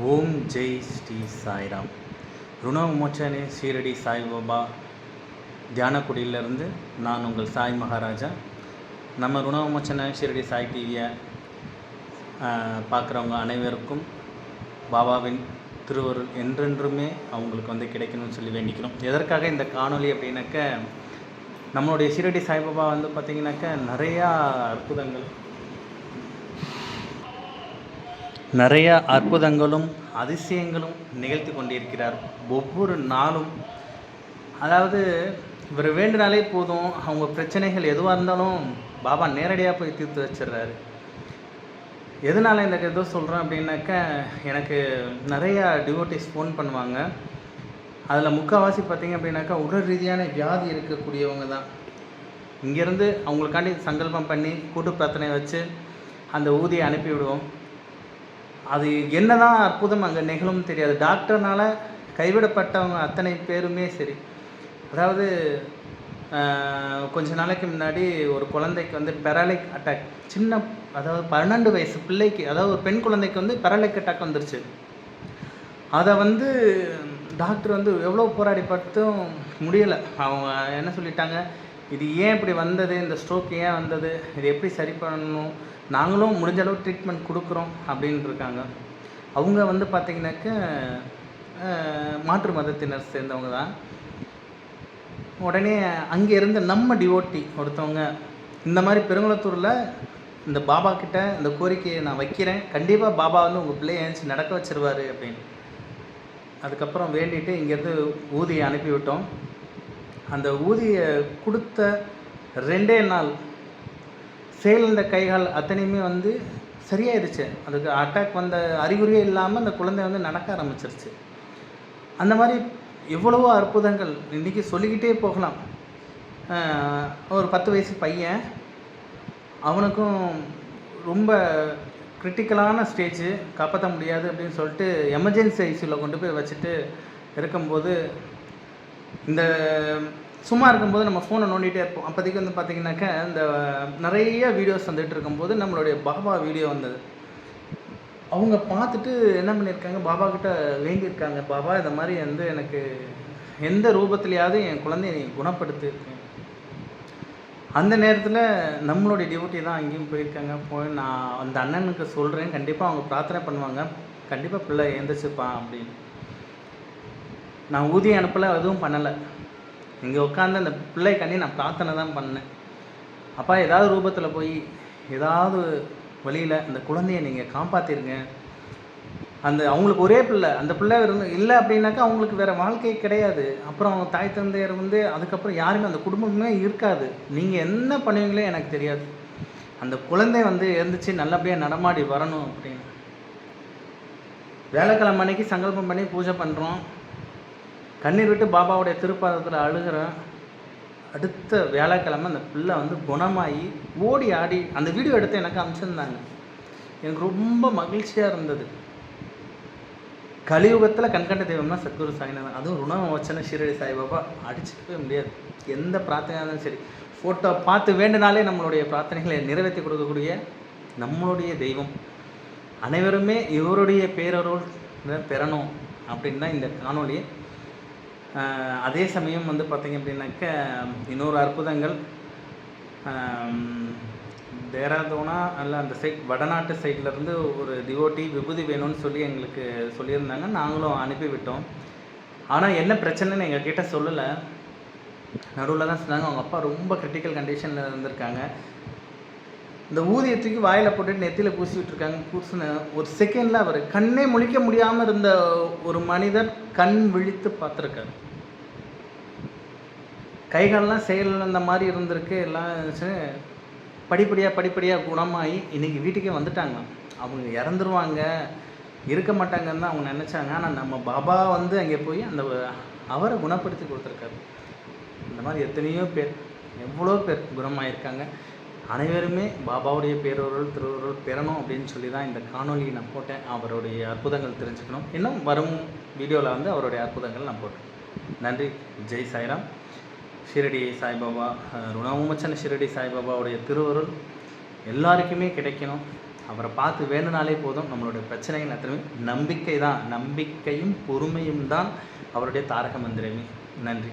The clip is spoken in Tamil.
ஓம் ஜெய் ஸ்ரீ சாய்ராம். ருண விமோச்சனே ஷீரடி சாய்பாபா. தியானக்குடியிலிருந்து நான் உங்கள் சாய் மகாராஜா. நம்ம ருண விமோச்சன ஷீரடி சாய் டிவியை பார்க்குறவங்க அனைவருக்கும் பாபாவின் திருவருள் என்றென்றுமே அவங்களுக்கு வந்து கிடைக்கணும்னு சொல்லி வேண்டிக்கிறோம். எதற்காக இந்த காணொளி அப்படின்னாக்க நம்மளுடைய ஷீரடி சாய்பாபா வந்து பார்த்திங்கனாக்க நிறையா அற்புதங்கள் நிறைய அற்புதங்களும் அதிசயங்களும் நிகழ்த்தி கொண்டிருக்கிறார். ஒவ்வொரு நாளும் அதாவது இவர் வேண்டுனாலே போதும் அவங்க பிரச்சனைகள் எதுவாக இருந்தாலும் பாபா நேரடியாக போய் தீர்த்து வச்சிடுறாரு எதனால் இந்த ஏதோ சொல்கிறேன் அப்படின்னாக்கா எனக்கு நிறையா டிவோட்டிஸ் ஃபோன் பண்ணுவாங்க. அதில் முக்கால்வாசி பார்த்தீங்க அப்படின்னாக்கா உடல் ரீதியான வியாதி இருக்கக்கூடியவங்க தான். இங்கேருந்து அவங்களுக்காண்டி சங்கல்பம் பண்ணி கூட்டு பிரார்த்தனை வச்சு அந்த ஊதியை அனுப்பிவிடுவோம். அது என்னதான் அற்புதம் அங்கே நிகழும் தெரியாது. டாக்டர்னால கைவிடப்பட்டவங்க அத்தனை பேருமே சரி. அதாவது கொஞ்ச நாளைக்கு முன்னாடி ஒரு குழந்தைக்கு வந்து பெராலிக் அட்டாக் சின்ன அதாவது பன்னெண்டு வயசு பிள்ளைக்கு அதாவது ஒரு பெண் குழந்தைக்கு வந்து பெராலிக் அட்டாக் வந்துருச்சு. அதை வந்து டாக்டர் வந்து எவ்வளோ போராடி பார்த்தும் முடியலை. அவங்க என்ன சொல்லிட்டாங்க? இது ஏன் இப்படி வந்தது? இந்த ஸ்ட்ரோக் ஏன் வந்தது? இது எப்படி சரி பண்ணணும்? நாங்களும் முடிஞ்ச அளவு ட்ரீட்மெண்ட் கொடுக்குறோம் அப்படின்ட்டு இருக்காங்க. அவங்க வந்து பார்த்திங்கனாக்க மாற்று மதத்தினர் சேர்ந்தவங்க தான். உடனே அங்கே இருந்த நம்ம டிவோட்டி ஒருத்தவங்க இந்த மாதிரி பெருங்குளத்தூரில் இந்த பாபா கிட்ட இந்த கோரிக்கையை நான் வைக்கிறேன். கண்டிப்பாக பாபா வந்து உங்கள் பிள்ளைய ஏஞ்சி நடக்க வச்சிருவார் அப்படின்னு. அதுக்கப்புறம் வேண்டிட்டு இங்கேருந்து ஊதியை அனுப்பிவிட்டோம். அந்த ஊதியை கொடுத்த ரெண்டே நாள் செயலிழந்த கைகால் அத்தனையுமே வந்து சரியாயிருச்சு. அதுக்கு அட்டாக் வந்த அறிகுறியே இல்லாமல் அந்த குழந்தை வந்து நடக்க ஆரம்பிச்சிருச்சு. அந்த மாதிரி எவ்வளவோ அற்புதங்கள் இன்றைக்கி சொல்லிக்கிட்டே போகலாம். ஒரு பத்து வயசு பையன். அவனுக்கும் ரொம்ப கிரிட்டிக்கலான ஸ்டேஜு காப்பாற்ற முடியாது அப்படின்னு சொல்லிட்டு எமர்ஜென்சி ஐசியூவில் கொண்டு போய் வச்சுட்டு இருக்கும்போது இந்த சும்மா இருக்கும்போது நம்ம ஃபோனை நோண்டிகிட்டே இருப்போம். அப்போதைக்கு வந்து பார்த்திங்கனாக்கா இந்த நிறைய வீடியோஸ் வந்துட்டு இருக்கும்போது நம்மளுடைய பாபா வீடியோ வந்தது. அவங்க பார்த்துட்டு என்ன பண்ணியிருக்காங்க? பாபா கிட்ட வேண்டியிருக்காங்க. பாபா இந்த மாதிரி வந்து எனக்கு எந்த ரூபத்துலையாவது என் குழந்தைய நீ குணப்படுத்து. அந்த நேரத்தில் நம்மளுடைய டியூட்டி தான் அங்கேயும் போயிருக்காங்க. போய் நான் அந்த அண்ணனுக்கு சொல்கிறேன் கண்டிப்பாக அவங்க பிரார்த்தனை பண்ணுவாங்க. கண்டிப்பாக பிள்ளை எழுந்திரிச்சுப்பான் அப்படின்னு. நான் ஊதியம் அனுப்பலை அதுவும் பண்ணலை. இங்கே உட்காந்து அந்த பிள்ளைக்காண்டி நான் பிரார்த்தனை தான் பண்ணேன். அப்பா ஏதாவது ரூபத்தில் போய் ஏதாவது வழியில் அந்த குழந்தைய நீங்கள் காப்பாற்றிருங்க அந்த அவங்களுக்கு ஒரே பிள்ளை அந்த பிள்ளை இருந்து இல்லை அப்படின்னாக்கா அவங்களுக்கு வேறு வாழ்க்கையே கிடையாது. அப்புறம் அவங்க தாய் தந்தையர் வந்து அதுக்கப்புறம் யாருமே அந்த குடும்பமே இருக்காது. நீங்கள் என்ன பண்ணுவீங்களோ எனக்கு தெரியாது. அந்த குழந்தை வந்து எழுந்துச்சு நல்லபடியாக நடமாடி வரணும் அப்படின்னு. வேலைக்கிழமை அன்னைக்கு சங்கல்பம் பண்ணி பூஜை பண்ணுறோம் கண்ணீர் விட்டு பாபாவுடைய திருப்பாதத்தில் அழுகிறேன் அடுத்த வியாழக்கிழமை அந்த பிள்ளை வந்து குணமாகி ஓடி ஆடி அந்த வீடியோ எடுத்து எனக்கு அனுப்பிச்சிருந்தாங்க. எனக்கு ரொம்ப மகிழ்ச்சியாக இருந்தது. கலியுகத்தில் கண்கண்ட தெய்வம்னா சத்குரு சாய்நாதன். அதுவும் ருணவச்சன ஷீரடி சாய்பாபா அடிச்சுக்கவே முடியாது. எந்த பிரார்த்தனையாக இருந்தாலும் சரி. ஃபோட்டோ பார்த்து வேண்டுனாலே நம்மளுடைய பிரார்த்தனைகளை நிறைவேற்றி கொடுக்கக்கூடிய நம்மளுடைய தெய்வம். அனைவருமே இவருடைய பேரருள் பெறணும் அப்படின்னு தான் இந்த காணொலியை அதே சமயம் வந்து பார்த்திங்க அப்படின்னாக்க இன்னொரு அற்புதங்கள் தேராதோனா அல்ல அந்த சைட் வடநாட்டு சைட்லேருந்து ஒரு டிவோட்டி விபூதி வேணும்னு சொல்லி எங்களுக்கு சொல்லியிருந்தாங்க. நாங்களும் அனுப்பி விட்டோம். ஆனால் என்ன பிரச்சனைன்னு எங்கள் கிட்டே சொல்லலை. நடுவில் தான் சொன்னாங்க. அவங்க அப்பா ரொம்ப கிரிட்டிக்கல் கண்டிஷனில் இருந்திருக்காங்க. இந்த ஊதியத்துக்கு வாயில் போட்டுட்டு நெத்தியில் பூசி விட்டுருக்காங்க. பூசின ஒரு செகண்டில் அவர் கண்ணே முழிக்க முடியாமல் இருந்த ஒரு மனிதர் கண் விழித்து பார்த்துருக்காரு. கைகாலெலாம் செயல் அந்த மாதிரி இருந்திருக்கு. எல்லாம் படிப்படியாக படிப்படியாக குணமாகி இன்றைக்கி வீட்டுக்கே வந்துட்டாங்க. அவங்க இறந்துருவாங்க. இருக்க மாட்டாங்கன்னு தான் அவங்க நினச்சாங்க. ஆனால் நம்ம பாபா வந்து அங்கே போய் அந்த அவரை குணப்படுத்தி கொடுத்துருக்காரு. இந்த மாதிரி எத்தனையோ பேர் எவ்வளோ பேர் குணமாயிருக்காங்க. அனைவருமே பாபாவுடைய பேரொருள் திருவருள் பெறணும் அப்படின்னு சொல்லி தான் இந்த காணொலியை நான் போட்டேன். அவருடைய அற்புதங்கள் தெரிஞ்சுக்கணும். இன்னும் வரும் வீடியோவில் வந்து அவருடைய அற்புதங்கள் நான் போட்டேன் நன்றி. ஜெய் சாய்ராம். ஷிரடி சாய்பாபா அஹ், ருணவுமச்சன் ஷிரடி சாய்பாபாவுடைய திருவருள் எல்லாருக்குமே கிடைக்கணும். அவரை பார்த்து வேணுனாலே போதும். நம்மளுடைய பிரச்சனைகள் அத்தனை நம்பிக்கை தான் நம்பிக்கையும் பொறுமையும் தான் அவருடைய தாரக மந்திரமே. நன்றி.